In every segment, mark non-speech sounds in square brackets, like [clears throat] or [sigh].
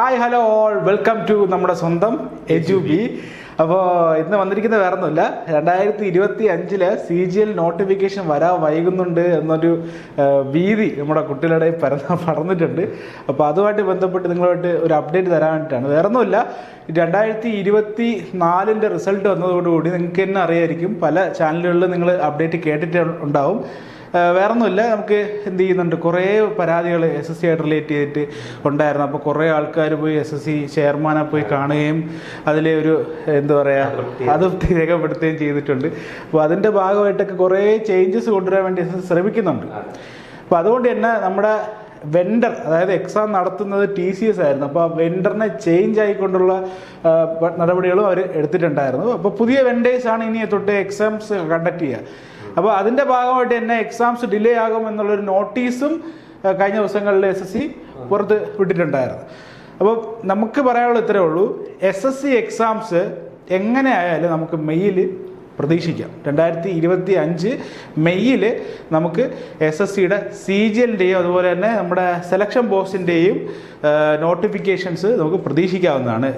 Hi hello all welcome to നമ്മുടെ സ്വന്തം എജു B അപ്പോൾ ഇന്ന് വന്നിരിക്കുന്ന വേറെ ഒന്നുമില്ല. രണ്ടായിരത്തി ഇരുപത്തി അഞ്ചിൽ സി ജി എൽ നോട്ടിഫിക്കേഷൻ വരാൻ വൈകുന്നുണ്ട് എന്നൊരു ഭീതി നമ്മുടെ കുട്ടികളുടെ പരന്ന പടർന്നിട്ടുണ്ട്. അപ്പോൾ അതുമായിട്ട് ബന്ധപ്പെട്ട് നിങ്ങളുമായിട്ട് ഒരു അപ്ഡേറ്റ് തരാൻ വേണ്ടിയിട്ടാണ് വേറെ ഒന്നുമില്ല രണ്ടായിരത്തി ഇരുപത്തി നാലിന്റെ റിസൾട്ട് വന്നതോടുകൂടി നിങ്ങൾക്ക് തന്നെ അറിയായിരിക്കും. പല ചാനലുകളിലും നിങ്ങൾ അപ്ഡേറ്റ് കേട്ടിട്ട് ഉണ്ടാവും വേറൊന്നുമില്ല. നമുക്ക് എന്ത് ചെയ്യുന്നുണ്ട്? കുറേ പരാതികൾ എസ് എസ് സി ആയിട്ട് റിലേറ്റ് ചെയ്തിട്ട് ഉണ്ടായിരുന്നു. അപ്പോൾ കുറേ ആൾക്കാർ പോയി എസ് എസ് സി ചെയർമാനെ പോയി കാണുകയും അതിലെ ഒരു എന്താ പറയുക അതൃപ്തി രേഖപ്പെടുത്തുകയും ചെയ്തിട്ടുണ്ട്. അപ്പോൾ അതിന്റെ ഭാഗമായിട്ടൊക്കെ കുറേ ചേഞ്ചസ് കൊണ്ടുവരാൻ വേണ്ടി എസ് എസ് ശ്രമിക്കുന്നുണ്ട്. അപ്പോൾ അതുകൊണ്ട് തന്നെ നമ്മുടെ വെണ്ടർ അതായത് എക്സാം നടത്തുന്നത് ടി സി എസ് ആയിരുന്നു. അപ്പോൾ ആ വെണ്ടറിനെ ചേഞ്ച് ആയിക്കൊണ്ടുള്ള നടപടികളും അവർ എടുത്തിട്ടുണ്ടായിരുന്നു. അപ്പോൾ പുതിയ വെണ്ടേഴ്സ് ആണ് ഇനി തൊട്ട് എക്സാംസ് കണ്ടക്ട് ചെയ്യുക. അപ്പോൾ അതിന്റെ ഭാഗമായിട്ട് തന്നെ എക്സാംസ് ഡിലേ ആകും എന്നുള്ളൊരു നോട്ടീസും കഴിഞ്ഞ ദിവസങ്ങളിൽ എസ് എസ് സി പുറത്ത് വിട്ടിട്ടുണ്ടായിരുന്നു. അപ്പോൾ നമുക്ക് പറയാനുള്ള ഇത്രേ ഉള്ളൂ. എസ് എസ് സി എക്സാംസ് എങ്ങനെ ആയാലും നമുക്ക് മെയ്യിൽ പ്രതീക്ഷിക്കാം. രണ്ടായിരത്തി ഇരുപത്തി അഞ്ച് മെയ്യിൽ നമുക്ക് എസ് എസ് സിയുടെ സി ജി എല്ലിന്റെയും അതുപോലെ തന്നെ നമ്മുടെ സെലക്ഷൻ ബോസിന്റെയും നോട്ടിഫിക്കേഷൻസ് നമുക്ക് പ്രതീക്ഷിക്കാവുന്നതാണ്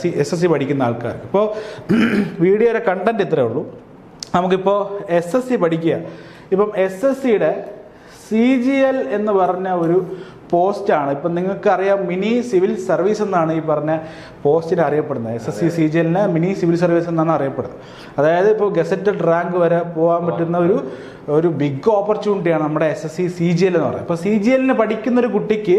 സി എസ് എസ് സി പഠിക്കുന്ന ആൾക്കാർക്ക്. ഇപ്പോൾ [clears throat] വീഡിയോയുടെ കണ്ടന്റ് ഇത്രേ ഉള്ളൂ. നമുക്കിപ്പോൾ എസ് എസ് സി പഠിക്കുക. ഇപ്പം എസ് എസ് സിയുടെ സി ജി എൽ എന്ന് പറഞ്ഞ ഒരു പോസ്റ്റാണ് ഇപ്പം നിങ്ങൾക്കറിയാം മിനി സിവിൽ സർവീസ് എന്നാണ് ഈ പറഞ്ഞ പോസ്റ്റിന് അറിയപ്പെടുന്നത്. S S C C G എല്ലിന് മിനി സിവിൽ സർവീസ് എന്നാണ് അറിയപ്പെടുന്നത്. അതായത് ഇപ്പോൾ ഗസറ്റഡ് റാങ്ക് വരെ പോകാൻ പറ്റുന്ന ഒരു ഒരു ബിഗ് ഓപ്പർച്യൂണിറ്റിയാണ് നമ്മുടെ S S C C G L എന്ന് പറയുന്നത്. ഇപ്പോൾ സി ജി എല്ലിന് പഠിക്കുന്ന ഒരു കുട്ടിക്ക്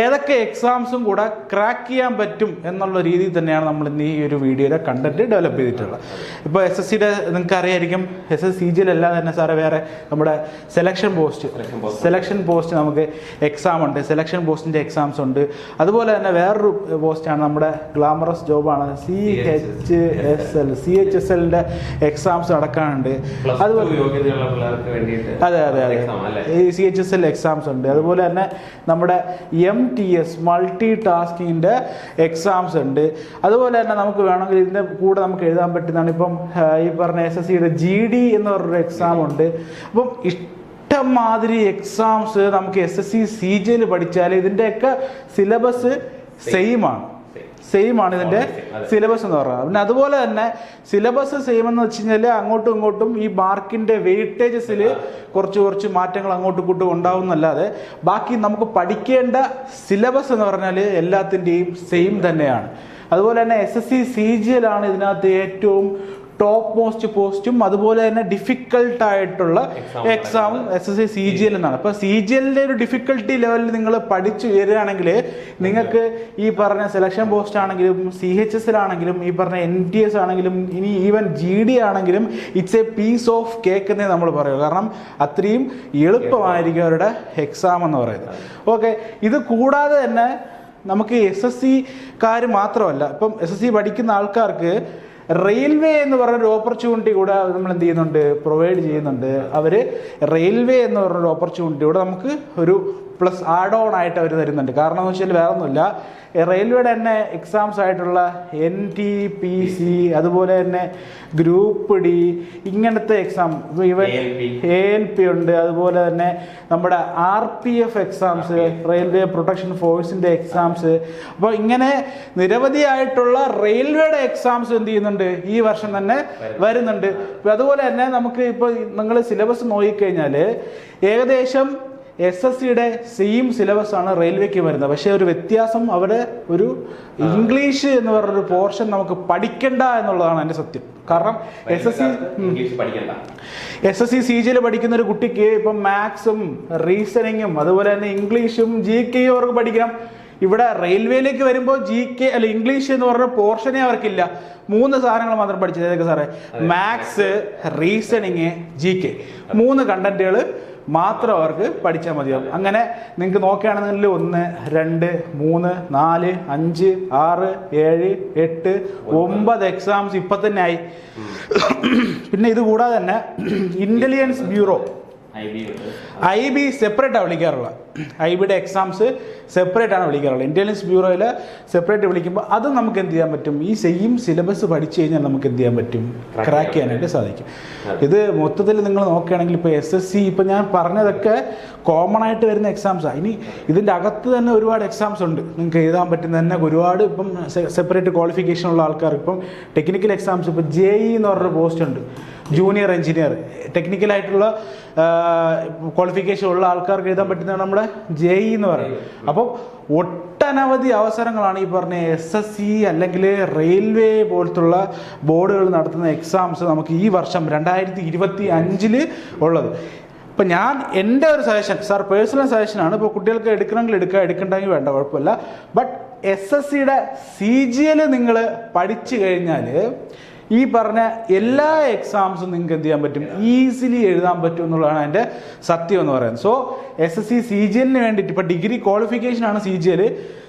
ഏതൊക്കെ എക്സാംസും കൂടെ ക്രാക്ക് ചെയ്യാൻ പറ്റും എന്നുള്ള രീതിയിൽ തന്നെയാണ് നമ്മൾ ഇന്ന് ഈ ഒരു വീഡിയോയുടെ കണ്ടന്റ് ഡെവലപ്പ് ചെയ്തിട്ടുള്ളത്. ഇപ്പോൾ എസ് എസ് സിയുടെ നിങ്ങൾക്ക് അറിയായിരിക്കും എസ് എസ് സി ജിയിലല്ലാതെ തന്നെ സാറേ വേറെ നമ്മുടെ സെലക്ഷൻ പോസ്റ്റ് സെലക്ഷൻ പോസ്റ്റ് നമുക്ക് എക്സാം ഉണ്ട്. സെലക്ഷൻ പോസ്റ്റിന്റെ എക്സാംസ് ഉണ്ട്. അതുപോലെ തന്നെ വേറൊരു പോസ്റ്റാണ് നമ്മുടെ glamorous ജോബാണ് C H S L C H S എല്ലിന്റെ എക്സാംസ് നടക്കാനുണ്ട്. അതുപോലെ അതെ അതെ അതെ? ഈ C H S L exams ഉണ്ട്. അതുപോലെ തന്നെ നമ്മുടെ എം ടി എസ് മൾട്ടി ടാസ്കിങ്ങിന്റെ എക്സാംസ് ഉണ്ട്. അതുപോലെ തന്നെ നമുക്ക് വേണമെങ്കിൽ ഇതിന്റെ കൂടെ നമുക്ക് എഴുതാൻ പറ്റുന്നതാണ് ഇപ്പം ഈ പറഞ്ഞ എസ് എസ് സിയുടെ ജി ഡി എന്ന് പറഞ്ഞൊരു എക്സാം ഉണ്ട്. അപ്പം ഇഷ്ടംമാതിരി എക്സാംസ് നമുക്ക് എസ് എസ് സി സി ജിയിൽ പഠിച്ചാൽ ഇതിന്റെയൊക്കെ സിലബസ് സെയിമാണ് സെയിം ആണ് ഇതിന്റെ അതെ. സിലബസ് എന്ന് പറയുന്നത് പിന്നെ അതുപോലെ തന്നെ സിലബസ് സെയിം എന്ന് വെച്ച് കഴിഞ്ഞാൽ അങ്ങോട്ടും ഇങ്ങോട്ടും ഈ മാർക്കിന്റെ വെയിറ്റേജസിൽ കുറച്ച് കുറച്ച് മാറ്റങ്ങൾ അങ്ങോട്ടും ഇങ്ങോട്ടും ഉണ്ടാവുന്നല്ലാതെ ബാക്കി നമുക്ക് പഠിക്കേണ്ട സിലബസ് എന്ന് പറഞ്ഞാൽ എല്ലാത്തിന്റെയും സെയിം തന്നെയാണ്. അതുപോലെ തന്നെ S S C C G എല്ലാണ് ഇതിനകത്ത് ഏറ്റവും ടോപ്പ് മോസ്റ്റ് പോസ്റ്റും അതുപോലെ തന്നെ ഡിഫിക്കൽട്ട് ആയിട്ടുള്ള എക്സാമും S S C C G L എന്നാണ് അപ്പോൾ സി ജി എല്ലിന്റെ ഒരു ഡിഫിക്കൽട്ടി ലെവലിൽ നിങ്ങൾ പഠിച്ചു വരികയാണെങ്കിൽ നിങ്ങൾക്ക് ഈ പറഞ്ഞ സെലക്ഷൻ പോസ്റ്റ് ആണെങ്കിലും സി എച്ച് എസ് ആണെങ്കിലും ഈ പറഞ്ഞ എൻ ടി എസ് ആണെങ്കിലും ഇനി ഈവൻ ജി ഡി ആണെങ്കിലും it's a piece of cake എന്നേ നമ്മൾ പറയൂ കാരണം അത്രയും എളുപ്പമായിരിക്കും അവരുടെ എക്സാം എന്ന് പറയുന്നത്. ഓക്കെ ഇത് കൂടാതെ തന്നെ നമുക്ക് എസ് എസ് സിക്കാർ മാത്രമല്ല ഇപ്പം എസ് എസ് സി പഠിക്കുന്ന ആൾക്കാർക്ക് റെയിൽവേ എന്ന് പറഞ്ഞൊരു ഓപ്പർച്യൂണിറ്റി കൂടെ നമ്മൾ എന്ത് ചെയ്യുന്നുണ്ട് പ്രൊവൈഡ് ചെയ്യുന്നുണ്ട്. അവർ റെയിൽവേ എന്ന് പറഞ്ഞൊരു ഓപ്പർച്യൂണിറ്റി കൂടെ നമുക്ക് ഒരു പ്ലസ് ആഡ് ഓൺ ആയിട്ട് അവർ തരുന്നുണ്ട്. കാരണം എന്ന് വെച്ചാൽ വേറെ ഒന്നുമില്ല റെയിൽവേയുടെ തന്നെ എക്സാംസ് ആയിട്ടുള്ള എൻ ടി പി സി അതുപോലെ തന്നെ ഗ്രൂപ്പ് ഡി ഇങ്ങനത്തെ എക്സാം ഇവൻ. എ എൽ പി ഉണ്ട്. അതുപോലെ തന്നെ നമ്മുടെ R P F exams railway protection ഫോഴ്സിന്റെ എക്സാംസ് അപ്പോൾ ഇങ്ങനെ നിരവധിയായിട്ടുള്ള റെയിൽവേയുടെ എക്സാംസ് എന്ത് ചെയ്യുന്നുണ്ട്? ഈ വർഷം തന്നെ വരുന്നുണ്ട്. അതുപോലെ തന്നെ നമുക്ക് ഇപ്പോൾ നിങ്ങൾ സിലബസ് നോക്കിക്കഴിഞ്ഞാൽ ഏകദേശം എസ് എസ് സിയുടെ സെയിം സിലബസ് ആണ് റെയിൽവേക്ക് വരുന്നത്. പക്ഷേ ഒരു വ്യത്യാസം അവിടെ ഒരു ഇംഗ്ലീഷ് എന്ന് പറഞ്ഞൊരു പോർഷൻ നമുക്ക് പഠിക്കണ്ട എന്നുള്ളതാണ് എന്റെ സത്യം. കാരണം S S C S S C C ജിയിൽ പഠിക്കുന്ന ഒരു കുട്ടിക്ക് ഇപ്പം മാത്സും റീസണിങ്ങും അതുപോലെ തന്നെ ഇംഗ്ലീഷും ജി കെയും അവർക്ക് പഠിക്കണം. ഇവിടെ റെയിൽവേയിലേക്ക് വരുമ്പോൾ ജി കെ അല്ല ഇംഗ്ലീഷ് എന്ന് പറഞ്ഞ പോർഷനെ അവർക്കില്ല. മൂന്ന് സാധനങ്ങൾ മാത്രം പഠിച്ചത്. ഏതൊക്കെ സാറേ? മാത്സ് റീസണിങ് ജി കെ മൂന്ന് കണ്ടന്റുകൾ മാത്രം അവർക്ക് പഠിച്ചാൽ മതിയാവും അങ്ങനെ നിങ്ങൾക്ക് നോക്കുകയാണെന്നുണ്ടെങ്കിൽ ഒന്ന് രണ്ട് മൂന്ന് നാല് അഞ്ച് ആറ് ഏഴ് എട്ട് ഒമ്പത് എക്സാംസ് ഇപ്പം തന്നെ ആയി. പിന്നെ ഇത് കൂടാതെ തന്നെ ഇന്റലിജൻസ് ബ്യൂറോ ഐ ബി സെപ്പറേറ്റാണ് വിളിക്കാറുള്ളത്. ഐ ബിയുടെ എക്സാംസ് സെപ്പറേറ്റ് ആണ് വിളിക്കാറുള്ളത്. ഇന്റലിജൻസ് ബ്യൂറോയിൽ സെപ്പറേറ്റ് വിളിക്കുമ്പോൾ അത് നമുക്ക് എന്ത് ചെയ്യാൻ പറ്റും? ഈ സെയിം സിലബസ് പഠിച്ചു കഴിഞ്ഞാൽ നമുക്ക് എന്ത് ചെയ്യാൻ പറ്റും? ക്രാക്ക് ചെയ്യാനായിട്ട് സാധിക്കും. ഇത് മൊത്തത്തിൽ നിങ്ങൾ നോക്കുകയാണെങ്കിൽ ഇപ്പോൾ എസ് എസ് സി ഇപ്പോൾ ഞാൻ പറഞ്ഞതൊക്കെ കോമൺ ആയിട്ട് വരുന്ന എക്സാംസാണ് ഇനി ഇതിന്റെ അകത്ത് തന്നെ ഒരുപാട് എക്സാംസ് ഉണ്ട്. നിങ്ങൾക്ക് എഴുതാൻ പറ്റുന്ന തന്നെ ഒരുപാട് ഇപ്പം സെപ്പറേറ്റ് ക്വാളിഫിക്കേഷൻ ഉള്ള ആൾക്കാർക്ക് ഇപ്പം ടെക്നിക്കൽ എക്സാംസ് ഇപ്പോൾ ജെ ഇ എന്ന് പറഞ്ഞൊരു പോസ്റ്റ് ഉണ്ട്. ജൂനിയർ എഞ്ചിനീയർ ടെക്നിക്കലായിട്ടുള്ള ക്വാളിഫിക്കേഷൻ ഉള്ള ആൾക്കാർക്ക് എഴുതാൻ പറ്റുന്നതാണ് നമ്മുടെ ജെ ഇ എന്ന് പറയുന്നത്. അപ്പോൾ ഒട്ടനവധി അവസരങ്ങളാണ് ഈ പറഞ്ഞ എസ് എസ് സി അല്ലെങ്കിൽ റെയിൽവേ പോലത്തുള്ള ബോർഡുകൾ നടത്തുന്ന എക്സാംസ് നമുക്ക് ഈ വർഷം രണ്ടായിരത്തി ഇരുപത്തി അഞ്ചിൽ ഉള്ളത്. ഇപ്പം ഞാൻ എന്റെ ഒരു സജഷൻ സാർ പേഴ്സണൽ സജഷനാണ് ഇപ്പോൾ കുട്ടികൾക്ക് എടുക്കണമെങ്കിൽ എടുക്കുക എടുക്കണ്ടെങ്കിൽ വേണ്ട കുഴപ്പമില്ല. ബട്ട് എസ് എസ് സിയുടെ സി ജി എൽ നിങ്ങൾ പഠിച്ചു കഴിഞ്ഞാൽ ഈ പറഞ്ഞ എല്ലാ എക്സാംസും നിങ്ങൾക്ക് എന്ത് ചെയ്യാൻ പറ്റും? ഈസിലി എഴുതാൻ പറ്റും എന്നുള്ളതാണ് അതിന്റെ സത്യം എന്ന് പറയുന്നത്. So S S C C G എല്ലിന് വേണ്ടിയിട്ട് ഇപ്പോൾ ഡിഗ്രി ക്വാളിഫിക്കേഷൻ ആണ് C G L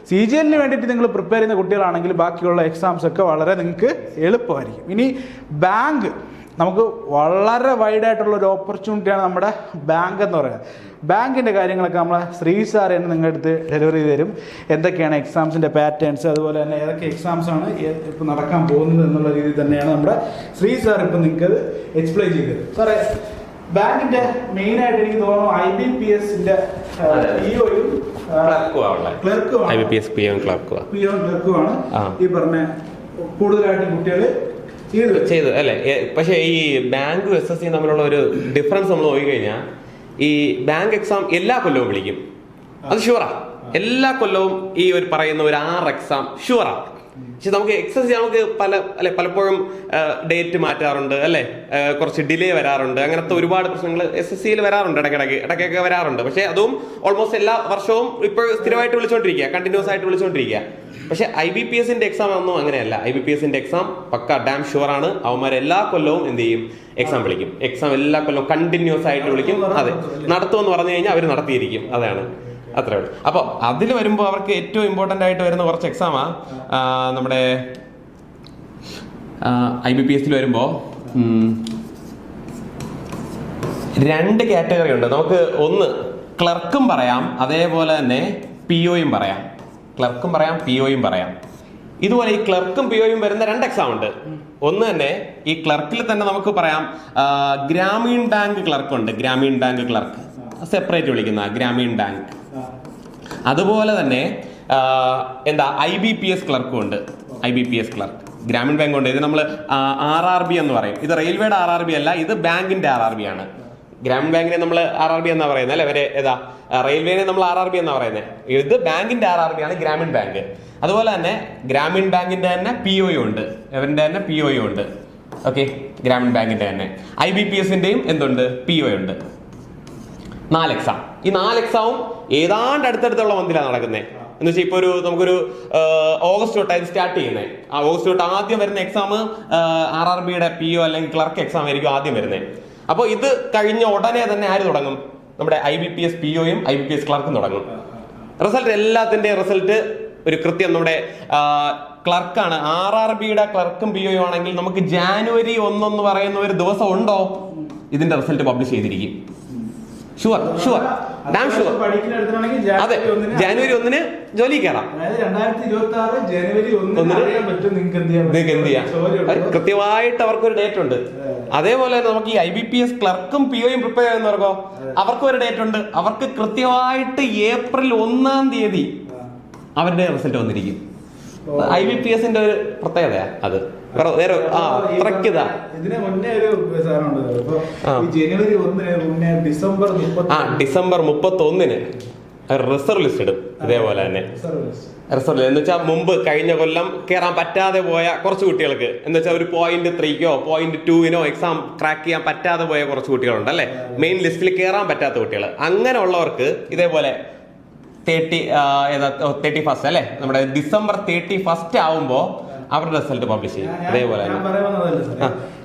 C G എല്ലിന് വേണ്ടിയിട്ട് നിങ്ങൾ പ്രിപ്പയർ ചെയ്യുന്ന കുട്ടികളാണെങ്കിൽ ബാക്കിയുള്ള എക്സാംസ് ഒക്കെ വളരെ നിങ്ങൾക്ക് എളുപ്പമായിരിക്കും. ഇനി ബാങ്ക് നമുക്ക് വളരെ വൈഡായിട്ടുള്ള ഒരു ഓപ്പർച്യൂണിറ്റിയാണ് നമ്മുടെ ബാങ്ക് എന്ന് പറയുന്നത്. ബാങ്കിന്റെ കാര്യങ്ങളൊക്കെ നമ്മളെ ശ്രീ സാർ തന്നെ നിങ്ങളുടെ അടുത്ത് ഡെലിവറി ചെയ്ത് തരും. എന്തൊക്കെയാണ് എക്സാംസിന്റെ പാറ്റേൺസ് അതുപോലെ തന്നെ ഏതൊക്കെ എക്സാംസ് ആണ് ഇപ്പോൾ നടക്കാൻ പോകുന്നത് എന്നുള്ള രീതിയിൽ തന്നെയാണ് നമ്മുടെ ശ്രീ സാർ ഇപ്പം നിങ്ങൾക്ക് അത് എക്സ്പ്ലെയിൻ ചെയ്ത് തരും. സാറേ ബാങ്കിന്റെ മെയിനായിട്ട് എനിക്ക് തോന്നുന്നു ഐ ബി പി എസിന്റെ അതെ. ഇഒയും ക്ലർക്കും I B P S P M ക്ലർക്കുവാ P O ക്ലർക്കുമാണ് ഈ പറഞ്ഞ കൂടുതലായിട്ട് കുട്ടികൾ ചെയ്തു അല്ലേ? പക്ഷേ ഈ ബാങ്കും എസ് എസ് സിയും തമ്മിലുള്ള ഒരു ഡിഫറൻസ് നമ്മൾ നോക്കിക്കഴിഞ്ഞാൽ ഈ ബാങ്ക് എക്സാം എല്ലാ കൊല്ലവും വിളിക്കും. അത് ഷുവറാ എല്ലാ കൊല്ലവും ഈ ഒരു പറയുന്ന ഒരു ആറ് എക്സാം ഷുവറാ പക്ഷെ നമുക്ക് എക്സസ് നമുക്ക് പല അല്ലെ പലപ്പോഴും ഡേറ്റ് മാറ്റാറുണ്ട് അല്ലെ? കുറച്ച് ഡിലേ വരാറുണ്ട്. അങ്ങനത്തെ ഒരുപാട് പ്രശ്നങ്ങൾ എസ് എസ് സിയിൽ വരാറുണ്ട് ഇടയ്ക്കിടയ്ക്ക്. ഇടയ്ക്കൊക്കെ വരാറുണ്ട്. പക്ഷെ അതും ഓൾമോസ്റ്റ് എല്ലാ വർഷവും ഇപ്പോൾ സ്ഥിരമായിട്ട് വിളിച്ചുകൊണ്ടിരിക്കുക കണ്ടിന്യൂസ് ആയിട്ട് വിളിച്ചുകൊണ്ടിരിക്കുക പക്ഷെ ഐ ബി പി എസിന്റെ എക്സാം ഒന്നും അങ്ങനെയല്ല. ഐ ബി പി എസിന്റെ എക്സാം പക്ക ഡാം ഷുവർ ആണ്. അവന്മാർ എല്ലാ കൊല്ലവും എന്ത് ചെയ്യും? എക്സാം വിളിക്കും. എക്സാം എല്ലാ കൊല്ലവും കണ്ടിന്യൂസ് ആയിട്ട് വിളിക്കും. അതെ. നടത്തുമെന്ന് പറഞ്ഞു കഴിഞ്ഞാൽ അവർ നടത്തിയിരിക്കും. അതാണ്. അത്രേ ഉള്ളൂ. അപ്പോൾ അതിൽ വരുമ്പോൾ അവർക്ക് ഏറ്റവും ഇമ്പോർട്ടന്റ് ആയിട്ട് വരുന്ന കുറച്ച് എക്സാമാ നമ്മുടെ ഐ ബി പി എസിൽ വരുമ്പോൾ രണ്ട് കാറ്റഗറി ഉണ്ട്. നമുക്ക് ഒന്ന് ക്ലർക്കും പറയാം അതേപോലെ തന്നെ പി ഒയും പറയാം. ക്ലർക്കും പറയാം പി ഒയും പറയാം. ഇതുപോലെ ഈ ക്ലർക്കും പി ഒയും വരുന്ന രണ്ട് എക്സാം ഉണ്ട്. ഒന്ന് തന്നെ ഈ ക്ലർക്കിൽ തന്നെ നമുക്ക് പറയാം ഗ്രാമീൺ ബാങ്ക് ക്ലർക്ക് ഉണ്ട്. Gramin bank clerk. സെപ്പറേറ്റ് വിളിക്കുന്ന ഗ്രാമീൺ ബാങ്ക്. അതുപോലെ തന്നെ എന്താ ഐ ബി പി എസ് ക്ലർക്കും ഉണ്ട്. I B P S clerk Grameen bank ഉണ്ട്. ഇത് നമ്മൾ ആർ ആർ ബി എന്ന് പറയും. ഇത് റെയിൽവേയുടെ ആർ ആർ ബി അല്ല ഇത് ബാങ്കിന്റെ ആർ ആർ ബി ആണ്. ഗ്രാമീൺ ബാങ്കിനെ നമ്മൾ ആർ ആർ ബി എന്നാ പറയുന്നത് അല്ലെ? അവരെ ഏതാ? റെയിൽവേനെ നമ്മൾ ആർ ആർ ബി എന്നാ പറയുന്നത്. ഇത് ബാങ്കിന്റെ ആർ ആർ ബി ആണ് ഗ്രാമീൺ ബാങ്ക് അതുപോലെ തന്നെ ഗ്രാമീൺ ബാങ്കിന്റെ തന്നെ പി ഒ ഉണ്ട്. ഇവന്റെ തന്നെ പി ഒ ഉണ്ട്. ഓക്കെ ഗ്രാമീൺ ബാങ്കിന്റെ തന്നെ. ഐ ബി പി എസിന്റെയും എന്തുണ്ട്? പി ഒ ഉണ്ട്. നാല് എക്സാം ഈ നാല് എക്സാമും ഏതാണ്ട് അടുത്തടുത്തുള്ള മന്തിലാണ് നടക്കുന്നത് എന്ന് വെച്ചാൽ ഇപ്പോൾ ഒരു നമുക്കൊരു ഓഗസ്റ്റ് തൊട്ടായിരുന്നു സ്റ്റാർട്ട് ചെയ്യുന്നത് ആ ഓഗസ്റ്റ് തൊട്ട് ആദ്യം വരുന്ന എക്സാം ആർ ആർ ബിയുടെ പി ഒ അല്ലെങ്കിൽ ക്ലർക്ക് എക്സാം ആയിരിക്കും ആദ്യം വരുന്നത് അപ്പോൾ ഇത് കഴിഞ്ഞ ഉടനെ തന്നെ ആര് തുടങ്ങും? നമ്മുടെ I B P S P ഒയും I B P S ക്ലർക്കും തുടങ്ങും. റിസൾട്ട് എല്ലാത്തിന്റെ റിസൾട്ട് ഒരു കൃത്യം നമ്മുടെ ക്ലർക്കാണ് ആർ ആർ ബിയുടെ ക്ലർക്കും പി ഒയും ആണെങ്കിൽ നമുക്ക് ജാനുവരി ഒന്നെന്ന് പറയുന്ന ഒരു ദിവസം ഉണ്ടോ? ഇതിന്റെ റിസൾട്ട് പബ്ലിഷ് ചെയ്തിരിക്കും. ഷുവർ ഷുവർ ഡാം ഷുവർ അതെ ജാനുവരി ഒന്നിന് ജോലി കയറാം ജനുവരി നിങ്ങൾക്ക് എന്ത് ചെയ്യാം. കൃത്യമായിട്ട് അവർക്കൊരു ഡേറ്റ് ഉണ്ട്. അതേപോലെ തന്നെ നമുക്ക് ഈ ഐ ബി പി എസ് ക്ലർക്കും പി ഒയും പ്രിപ്പയർ ചെയ്യുന്നവർക്കോ അവർക്കും ഒരു ഡേറ്റ് ഉണ്ട്. അവർക്ക് കൃത്യമായിട്ട് ഏപ്രിൽ ഒന്നാം തീയതി അവരുടെ റിസൾട്ട് വന്നിരിക്കും. ഐ ബി പി എസിന്റെ ഒരു പ്രത്യേകതയാ അത്. വേറെ ആ ഇതാ. പ്രത്യേകത ഇതിന് മുന്നേ ഒരു ജനുവരി ഒന്നിന് മുന്നേ ഡിസംബർ മുപ്പത്തി ആ ഡിസംബർ മുപ്പത്തി ഒന്നിന് റിസർവ് ലിസ്റ്റ് ഇടും ഇതേപോലെ തന്നെ. റിസർവ് എന്ന് വെച്ചാൽ മുമ്പ് കഴിഞ്ഞ കൊല്ലം കയറാൻ പറ്റാതെ പോയ കുറച്ച് കുട്ടികൾക്ക്. എന്ന് വെച്ചാൽ ഒരു പോയിന്റ് ത്രീക്കോ പോയിന്റ് ടൂവിനോ എക്സാം ക്രാക്ക് ചെയ്യാൻ പറ്റാതെ പോയ കുറച്ച് കുട്ടികളുണ്ട് അല്ലെ? മെയിൻ ലിസ്റ്റിൽ കയറാൻ പറ്റാത്ത കുട്ടികൾ അങ്ങനെ ഉള്ളവർക്ക് ഇതേപോലെ തേർട്ടി തേർട്ടി ഫസ്റ്റ് അല്ലെ? നമ്മുടെ ഡിസംബർ തേർട്ടി ഫസ്റ്റ് ആവുമ്പോൾ അവരുടെ റിസൾട്ട് പബ്ലിഷ് ചെയ്യും. അതേപോലെ തന്നെ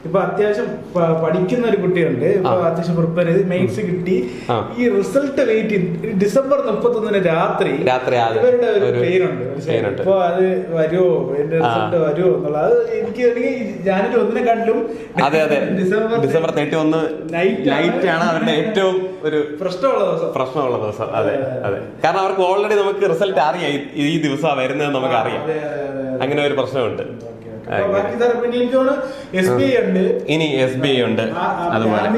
ഇപ്പൊ അത്യാവശ്യം പഠിക്കുന്ന ഒരു കുട്ടിയുണ്ട്. ഇപ്പൊ. അത്യാവശ്യം പ്രിപ്പയർ ചെയ്ത് മെയിൻസ് കിട്ടി. ഈ റിസൾട്ട് വെയിറ്റ് ഡിസംബർ മുപ്പത്തൊന്നിന് രാത്രി രാത്രി ഇവരുടെ ഒരു പെയിനുണ്ട് ഇപ്പൊ അത് വരുമോ എന്റെ റിസൾട്ട് വരുമോ എന്നുള്ളത്? അത് എനിക്ക് ജാനുവരി ഒന്നിനെ കണ്ടിലും അതെ അതെ. ഡിസംബർ ഡിസംബർ തേർട്ടി ഒന്ന് നൈറ്റ് ആണ് അവരുടെ ഏറ്റവും ഒരു പ്രശ്നമുള്ള ദിവസം. പ്രശ്നമുള്ള ദിവസം. അതെ അതെ. കാരണം അവർക്ക് ഓൾറെഡി നമുക്ക് റിസൾട്ട് അറിയാം. ഈ- ദിവസം വരുന്നത് നമുക്ക് അറിയാം. അങ്ങനെ ഒരു പ്രശ്നമുണ്ട്. ഇനി എസ് ബി ഐ ഉണ്ട്. അതുപോലെ.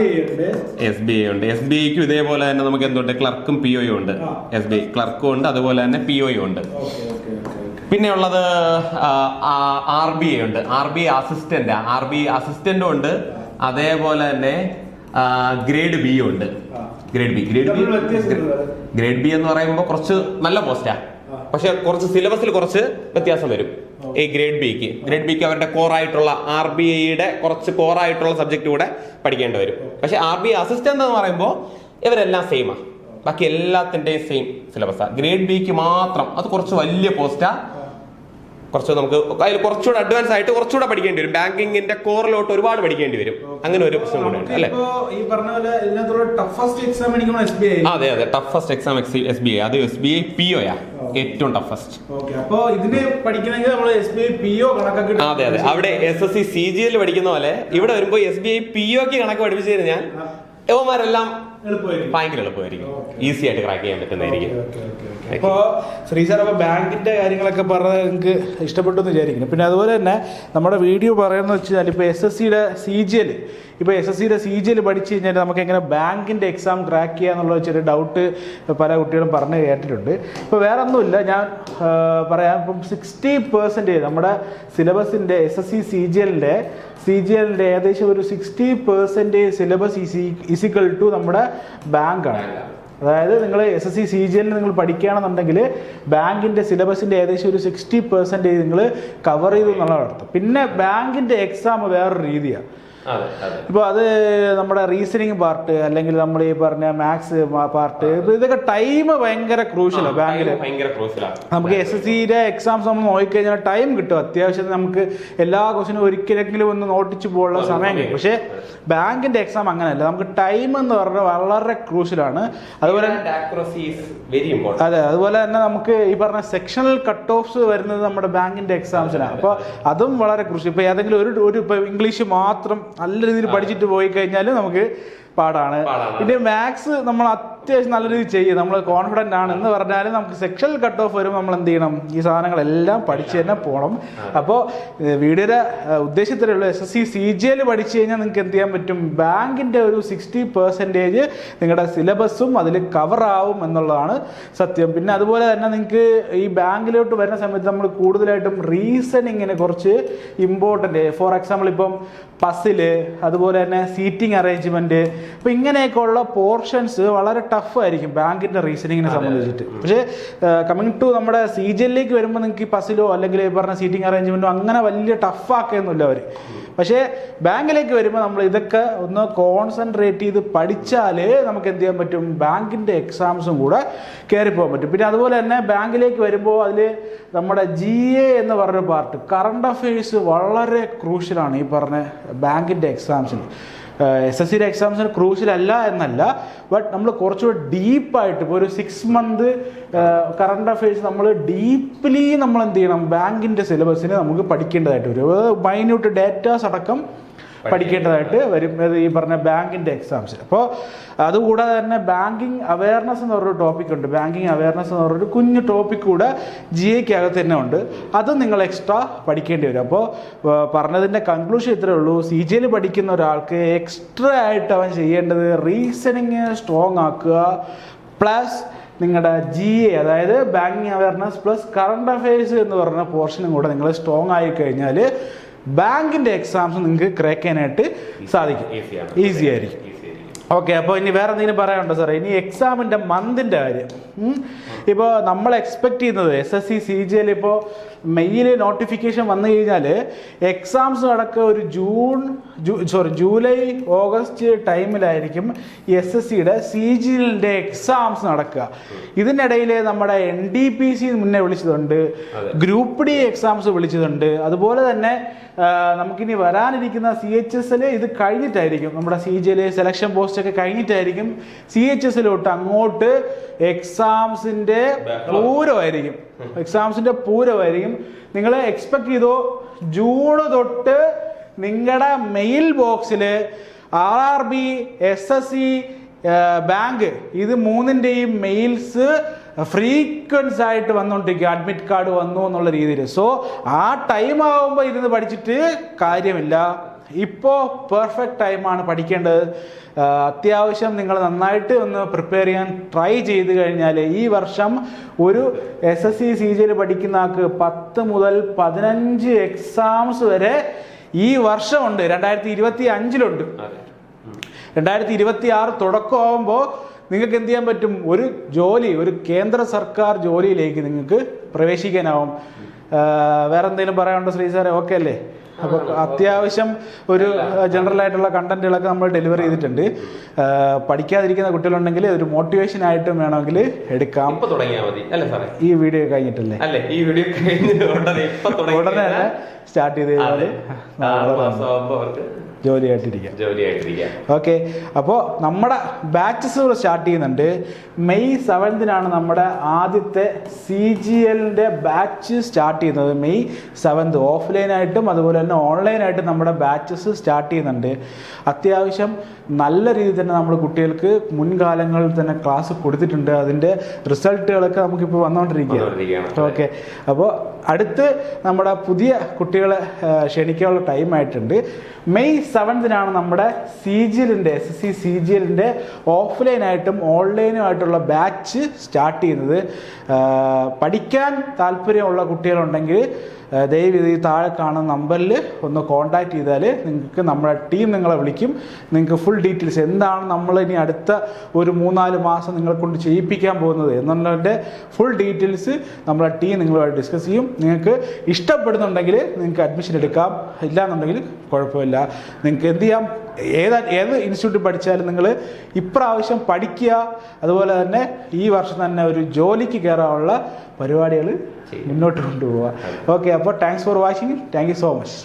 എസ് ബി ഐ ഉണ്ട്. എസ് ബി ഐക്കും ഇതേപോലെ തന്നെ നമുക്ക് എന്തുണ്ട്? ക്ലർക്കും പി ഒയും ഉണ്ട്. എസ് ബി ഐ ക്ലർക്കും ഉണ്ട്. അതുപോലെ തന്നെ പി ഒയും ഉണ്ട്. പിന്നെ ഉള്ളത് ആർ ബി ഐ ഉണ്ട്. R B I assistant R B I അസിസ്റ്റന്റും ഉണ്ട്. അതേപോലെ തന്നെ ഗ്രേഡ് ബി ഉണ്ട്. Grade B grade B? Grade B എന്ന് പറയുമ്പോൾ കുറച്ച് നല്ല പോസ്റ്റാ. പക്ഷെ കുറച്ച് സിലബസിൽ കുറച്ച് വ്യത്യാസം വരും. ഈ ഗ്രേഡ് ബിക്ക് ഗ്രേഡ് ബിക്ക് അവരുടെ കോർ ആയിട്ടുള്ള ആർ ബി ഐയുടെ കുറച്ച് കോർ ആയിട്ടുള്ള സബ്ജക്ട് കൂടെ പഠിക്കേണ്ടി വരും. പക്ഷെ ആർ ബി അസിസ്റ്റന്റ് എന്ന് പറയുമ്പോൾ ഇവരെല്ലാം സെയിമാ ബാക്കി എല്ലാത്തിന്റെയും സെയിം സിലബസാണ് ഗ്രേഡ് ബിക്ക് മാത്രം. അത് കുറച്ച് വലിയ പോസ്റ്റാ കുറച്ച് നമുക്ക് അതിൽ കുറച്ചുകൂടെ അഡ്വാൻസ് ആയിട്ട് കുറച്ചുകൂടെ പഠിക്കേണ്ടി വരും. ബാങ്കിങ്ങിന്റെ കോറിലോട്ട് ഒരുപാട് പഠിക്കേണ്ടി വരും. അങ്ങനെ ഒരു പ്രശ്നം കൂടെ അല്ലെ? ഈ പറഞ്ഞ പോലെ ടഫസ്റ്റ് എക്സാം അതെ അതെ. Toughest exam S B I അത് എസ് ബി ഐ പി ഒയാ ഏറ്റവും ടഫസ്റ്റ് അതെ അതെ. അവിടെ S S C C G L പഠിക്കുന്ന പോലെ ഇവിടെ വരുമ്പോൾ എസ് ബി ഐ പി ഒക്ക് കണക്ക് പഠിപ്പിച്ചു കഴിഞ്ഞാൽ യവന്മാരെല്ലാം ഭയങ്കര എളുപ്പമായിരിക്കും. ഈസി ആയിട്ട് ക്രാക്ക് ചെയ്യാൻ പറ്റുന്നതായിരിക്കും. ഇപ്പോ അപ്പോൾ ശ്രീ സാർ അപ്പൊ ബാങ്കിന്റെ കാര്യങ്ങളൊക്കെ പറഞ്ഞത് നിങ്ങൾക്ക് ഇഷ്ടപ്പെട്ടു എന്ന് വിചാരിക്കുന്നു. പിന്നെ അതുപോലെ തന്നെ നമ്മുടെ വീഡിയോ പറയുന്നത് വെച്ചാൽ ഇപ്പൊ എസ് എസ് സിയുടെ സി ജി എൽ ഇപ്പൊ എസ് എസ് സിയുടെ സി ജി എൽ പഠിച്ചു കഴിഞ്ഞാൽ നമുക്ക് എങ്ങനെ ബാങ്കിന്റെ എക്സാം ക്രാക്ക് ചെയ്യുക എന്നുള്ള ചെറിയ ഡൗട്ട് പല കുട്ടികളും പറഞ്ഞു കേട്ടിട്ടുണ്ട്. ഇപ്പൊ വേറെ ഒന്നുമില്ല. ഞാൻ പറയാം. ഇപ്പം സിക്സ്റ്റി പെർസെന്റേജ് നമ്മുടെ സിലബസിന്റെ S S C C G C G എല്ലിന്റെ ഏകദേശം ഒരു sixty percentage syllabus is equal to നമ്മുടെ ബാങ്കാണ്. അതായത് നിങ്ങൾ S S C C G എല്ലിൽ നിങ്ങൾ പഠിക്കുകയാണെന്നുണ്ടെങ്കിൽ ബാങ്കിന്റെ സിലബസിന്റെ ഏകദേശം ഒരു സിക്സ്റ്റി പെർസെന്റേജ് നിങ്ങൾ കവർ ചെയ്തു എന്നുള്ളതാണ് അർത്ഥം. പിന്നെ ബാങ്കിന്റെ എക്സാം വേറൊരു രീതിയാണ് ഇപ്പോൾ അത്. നമ്മുടെ റീസണിങ് പാർട്ട് അല്ലെങ്കിൽ നമ്മൾ ഈ പറഞ്ഞ മാത്സ് പാർട്ട് ഇതൊക്കെ ടൈം ഭയങ്കര ക്രൂഷ്യലാണ് ബാങ്കിൽ നമുക്ക് എസ് എസ് സിയുടെ എക്സാംസ് നമ്മൾ നോക്കിക്കഴിഞ്ഞാൽ ടൈം കിട്ടും. അത്യാവശ്യം നമുക്ക് എല്ലാ ക്വസ്റ്റിനും ഒരിക്കലെങ്കിലും ഒന്ന് നോട്ടിച്ച് പോകാനുള്ള സമയം കിട്ടും. പക്ഷേ ബാങ്കിന്റെ എക്സാം അങ്ങനെയല്ല. നമുക്ക് ടൈം എന്ന് പറഞ്ഞാൽ വളരെ ക്രൂഷ്യലാണ് അതുപോലെ അതെ അതുപോലെ തന്നെ നമുക്ക് ഈ പറഞ്ഞ സെക്ഷണൽ കട്ട് ഓഫ്സ് വരുന്നത് നമ്മുടെ ബാങ്കിന്റെ എക്സാംസിനാണ് അപ്പോൾ അതും വളരെ ക്രൂഷ്യൽ ഇപ്പോൾ ഏതെങ്കിലും ഒരു ഒരു ഇപ്പോൾ ഇംഗ്ലീഷ് മാത്രം നല്ല രീതിയിൽ പഠിച്ചിട്ട് പോയി കഴിഞ്ഞാൽ നമുക്ക് പാടാണ്. പിന്നെ മാത്സ് നമ്മൾ അത്യാവശ്യം നല്ല രീതിയിൽ ചെയ്യും. നമ്മൾ കോൺഫിഡന്റ് ആണ്. എന്ന് പറഞ്ഞാലും നമുക്ക് സെക്ഷൽ കട്ട് ഓഫ് വരുമ്പോൾ നമ്മൾ എന്ത് ചെയ്യണം? ഈ സാധനങ്ങളെല്ലാം പഠിച്ച് തന്നെ പോകണം അപ്പോൾ വീടിന്റെ ഉദ്ദേശത്തിലുള്ള S S C C G L പഠിച്ചു കഴിഞ്ഞാൽ നിങ്ങൾക്ക് എന്ത് ചെയ്യാൻ പറ്റും? ബാങ്കിന്റെ ഒരു സിക്സ്റ്റി പെർസെന്റേജ് നിങ്ങളുടെ സിലബസും അതിൽ കവറാവും എന്നുള്ളതാണ് സത്യം. പിന്നെ അതുപോലെ തന്നെ നിങ്ങൾക്ക് ഈ ബാങ്കിലോട്ട് വരുന്ന സമയത്ത് നമ്മൾ കൂടുതലായിട്ടും റീസണിങ്ങിന് കുറച്ച് ഇമ്പോർട്ടന്റ് ഫോർ എക്സാമ്പിൾ ഇപ്പം പസിൽ അതുപോലെ തന്നെ സീറ്റിംഗ് അറേഞ്ച്മെന്റ് അപ്പോൾ ഇങ്ങനെയൊക്കെ ഉള്ള പോർഷൻസ് വളരെ ടഫ് ആയിരിക്കും ബാങ്കിന്റെ റീസണിങ്ങിനെ സംബന്ധിച്ചിട്ട്. പക്ഷേ കമ്മിങ് ടു നമ്മുടെ സി ജി എല്ലേക്ക് വരുമ്പോൾ നിങ്ങൾക്ക് ഈ പസിലോ അല്ലെങ്കിൽ ഈ പറഞ്ഞ സീറ്റിംഗ് അറേഞ്ച്മെന്റോ അങ്ങനെ വലിയ ടഫ് ആക്കുകയൊന്നുമില്ല അവർ പക്ഷേ ബാങ്കിലേക്ക് വരുമ്പോൾ നമ്മൾ ഇതൊക്കെ ഒന്ന് കോൺസെൻട്രേറ്റ് ചെയ്ത് പഠിച്ചാലേ നമുക്ക് എന്ത് ചെയ്യാൻ പറ്റും? ബാങ്കിന്റെ എക്സാംസും കൂടെ കയറി പോകാൻ പറ്റും. പിന്നെ അതുപോലെ തന്നെ ബാങ്കിലേക്ക് വരുമ്പോൾ അതിൽ നമ്മുടെ ജി എ എന്ന് പറഞ്ഞ പാർട്ട് കറണ്ട് അഫയേഴ്സ് വളരെ ക്രൂഷ്യലാണ് ഈ പറഞ്ഞ ബാങ്കിന്റെ എക്സാംസിന് എസ് എസ് സിയുടെ എക്സാംസിന് ക്രൂഷ്യലല്ല എന്നല്ല ബട്ട് നമ്മൾ കുറച്ചുകൂടെ ഡീപ്പായിട്ട് ഇപ്പോൾ ഒരു സിക്സ് മന്ത് കറണ്ട് അഫയേഴ്സ് നമ്മൾ ഡീപ്ലി നമ്മൾ എന്ത് ചെയ്യണം? ബാങ്കിന്റെ സിലബസിനെ നമുക്ക് പഠിക്കേണ്ടതായിട്ട് വരും. മൈന്യൂട്ട് ഡേറ്റാസ് അടക്കം പഠിക്കേണ്ടതായിട്ട് വരും. ഈ പറഞ്ഞ ബാങ്കിന്റെ എക്സാംസ് അപ്പോൾ അതുകൂടാതെ തന്നെ ബാങ്കിങ് അവയർനെസ് എന്ന് പറഞ്ഞൊരു ടോപ്പിക് ഉണ്ട്. ബാങ്കിങ് അവയർനെസ് എന്ന് പറഞ്ഞൊരു കുഞ്ഞു ടോപ്പിക് കൂടെ ജി എക്ക് അകത്ത് തന്നെ ഉണ്ട്. അത് നിങ്ങൾ എക്സ്ട്രാ പഠിക്കേണ്ടി വരും. അപ്പോൾ പറഞ്ഞതിന്റെ കൺക്ലൂഷൻ ഇത്രയേ ഉള്ളൂ. സി ജി എൽ പഠിക്കുന്ന ഒരാൾക്ക് എക്സ്ട്രാ ആയിട്ട് അവൻ ചെയ്യേണ്ടത് റീസണിങ് സ്ട്രോങ് ആക്കുക. പ്ലസ് നിങ്ങളുടെ ജി എ അതായത് banking awareness plus current affairs എന്ന് പറഞ്ഞ പോർഷനും കൂടെ നിങ്ങൾ സ്ട്രോങ് ആയി കഴിഞ്ഞാൽ ബാങ്കിന്റെ എക്സാംസ് നിങ്ങൾക്ക് ക്രാക്ക് ചെയ്യാനായിട്ട് സാധിക്കും. ഈസി ആയിരിക്കും. ഓക്കെ അപ്പോൾ ഇനി വേറെ എന്തെങ്കിലും പറയാനുണ്ടോ സാറേ? ഇനി എക്സാമിന്റെ മന്തിന്റെ കാര്യം. ഇപ്പോൾ നമ്മൾ എക്സ്പെക്ട് ചെയ്യുന്നത് S S C C G L ഇപ്പോൾ മെയ്യിൽ നോട്ടിഫിക്കേഷൻ വന്നു കഴിഞ്ഞാൽ എക്സാംസ് നടക്കുക ഒരു ജൂൺ സോറി ജൂലൈ ഓഗസ്റ്റ് ടൈമിലായിരിക്കും എസ് എസ് സിയുടെ സി ജി എല്ലിന്റെ എക്സാംസ് നടക്കുക ഇതിനിടയിൽ നമ്മുടെ എൻ ഡി പി സി മുന്നേ വിളിച്ചതുണ്ട്. ഗ്രൂപ്പ് ഡി എക്സാംസ് വിളിച്ചതുണ്ട്. അതുപോലെ തന്നെ നമുക്കിനി വരാനിരിക്കുന്ന സി എച്ച് എസ് എൽ ഇത് കഴിഞ്ഞിട്ടായിരിക്കും. നമ്മുടെ C G L selection post ഒക്കെ കഴിഞ്ഞിട്ടായിരിക്കും സി എച്ച് എസ് എല്ലോട്ട് അങ്ങോട്ട് എക്സാംസിന്റെ പൂരമായിരിക്കും. [laughs] എക്സാംസിന്റെ പൂരമായിരിക്കും. നിങ്ങൾ എക്സ്പെക്ട് ചെയ്തോ ജൂണ് തൊട്ട് നിങ്ങളുടെ മെയിൽ ബോക്സിൽ R R B S S C bank ഇത് മൂന്നിന്റെയും മെയിൽസ് ഫ്രീക്വൻസ് ആയിട്ട് വന്നുകൊണ്ടിരിക്കുക അഡ്മിറ്റ് കാർഡ് വന്നു എന്നുള്ള രീതിയിൽ. സോ ആ ടൈം ആകുമ്പോൾ ഇരുന്ന് പഠിച്ചിട്ട് കാര്യമില്ല. ഇപ്പോൾ പെർഫെക്റ്റ് ടൈമാണ് പഠിക്കേണ്ടത്. അത്യാവശ്യം നിങ്ങൾ നന്നായിട്ട് ഒന്ന് പ്രിപ്പയർ ചെയ്യാൻ ട്രൈ ചെയ്ത് കഴിഞ്ഞാൽ ഈ വർഷം ഒരു എസ് എസ് സി സി ജിയിൽ പഠിക്കുന്ന ആൾക്ക് പത്ത് മുതൽ പതിനഞ്ച് എക്സാംസ് വരെ ഈ വർഷമുണ്ട് രണ്ടായിരത്തി ഇരുപത്തി അഞ്ചിലുണ്ട് രണ്ടായിരത്തി ഇരുപത്തി ആറ് തുടക്കമാകുമ്പോൾ നിങ്ങൾക്ക് എന്ത് ചെയ്യാൻ പറ്റും? ഒരു ജോലി ഒരു കേന്ദ്ര സർക്കാർ ജോലിയിലേക്ക് നിങ്ങൾക്ക് പ്രവേശിക്കാനാവും. വേറെ എന്തെങ്കിലും പറയാനുണ്ടോ ശ്രീ സാറേ? ഓക്കെ അല്ലേ? അപ്പോൾ അത്യാവശ്യം ഒരു ജനറൽ ആയിട്ടുള്ള കണ്ടന്റുകളൊക്കെ നമ്മൾ ഡെലിവർ ചെയ്തിട്ടുണ്ട്. പഠിക്കാതിരിക്കുന്ന കുട്ടികളുണ്ടെങ്കിൽ ഒരു മോട്ടിവേഷൻ ആയിട്ടും വേണമെങ്കിൽ എടുക്കാം. ഇപ്പൊ തുടങ്ങിയാൽ മതി. അല്ലേ സാറേ? ഈ വീഡിയോ കഴിഞ്ഞിട്ടല്ലേ? അല്ലേ ഈ വീഡിയോ കഴിഞ്ഞ് ഉടനെ തന്നെ സ്റ്റാർട്ട് ചെയ്ത് കഴിഞ്ഞാൽ ആറ് അവർക്ക് ജോലിയായിട്ടിരിക്കാം. ജോലിയായിട്ടിരിക്കാം. ഓക്കെ. അപ്പോൾ നമ്മുടെ ബാച്ചസ് സ്റ്റാർട്ട് ചെയ്യുന്നുണ്ട്. മെയ് സെവൻത്തിനാണ് നമ്മുടെ ആദ്യത്തെ സി ജി എല്ലിന്റെ ബാച്ച് സ്റ്റാർട്ട് ചെയ്യുന്നത്. മെയ് സെവൻത്ത് ഓഫ്ലൈനായിട്ടും അതുപോലെ തന്നെ ഓൺലൈനായിട്ടും നമ്മുടെ ബാച്ചസ് സ്റ്റാർട്ട് ചെയ്യുന്നുണ്ട്. അത്യാവശ്യം നല്ല രീതിയിൽ തന്നെ നമ്മൾ കുട്ടികൾക്ക് മുൻകാലങ്ങളിൽ തന്നെ ക്ലാസ് കൊടുത്തിട്ടുണ്ട്. അതിന്റെ റിസൾട്ടുകളൊക്കെ നമുക്കിപ്പോൾ വന്നുകൊണ്ടിരിക്കുകയാണ്. ഓക്കെ. അപ്പോൾ അടുത്ത് നമ്മുടെ പുതിയ കുട്ടികളെ ക്ഷണിക്കാനുള്ള ടൈം ആയിട്ടുണ്ട്. മെയ് സെവൻത്തിനാണ് നമ്മുടെ സി ജി എല്ലിന്റെ S S C C G എല്ലിന്റെ ഓഫ്ലൈനായിട്ടും ഓൺലൈനുമായിട്ടുള്ള ബാച്ച് സ്റ്റാർട്ട് ചെയ്യുന്നത് പഠിക്കാൻ താല്പര്യമുള്ള കുട്ടികളുണ്ടെങ്കിൽ ദയവ് ഈ താഴെ കാണുന്ന നമ്പറിൽ ഒന്ന് കോൺടാക്ട് ചെയ്താൽ നിങ്ങൾക്ക് നമ്മുടെ ടീം നിങ്ങളെ വിളിക്കും. നിങ്ങൾക്ക് ഫുൾ ഡീറ്റെയിൽസ് എന്താണ് നമ്മൾ ഇനി അടുത്ത ഒരു മൂന്നാൽ മാസം നിങ്ങളെ കൊണ്ട് ചെയ്യിപ്പിക്കാൻ പോകുന്നത് എന്നുള്ളതിന്റെ ഫുൾ ഡീറ്റെയിൽസ് നമ്മളെ ടീം നിങ്ങളുമായിട്ട് ഡിസ്കസ് ചെയ്യും. നിങ്ങൾക്ക് ഇഷ്ടപ്പെടുന്നുണ്ടെങ്കിൽ നിങ്ങൾക്ക് അഡ്മിഷൻ എടുക്കാം. ഇല്ല എന്നുണ്ടെങ്കിൽ കുഴപ്പമില്ല. നിങ്ങൾക്ക് എന്ത് ചെയ്യാം? ഏത് ഏത് ഇൻസ്റ്റിറ്റ്യൂട്ടിൽ പഠിച്ചാലും നിങ്ങൾ ഇപ്രാവശ്യം പഠിക്കുക. അതുപോലെ തന്നെ ഈ വർഷം തന്നെ ഒരു ജോലിക്ക് കയറാനുള്ള പരിപാടികൾ முன்னோட்டு கொண்டு போவா ஓகே அப்போ தேங்க்ஸ் ஃபார் வாட்சிங் தேங்க்யூ ஸோ மச்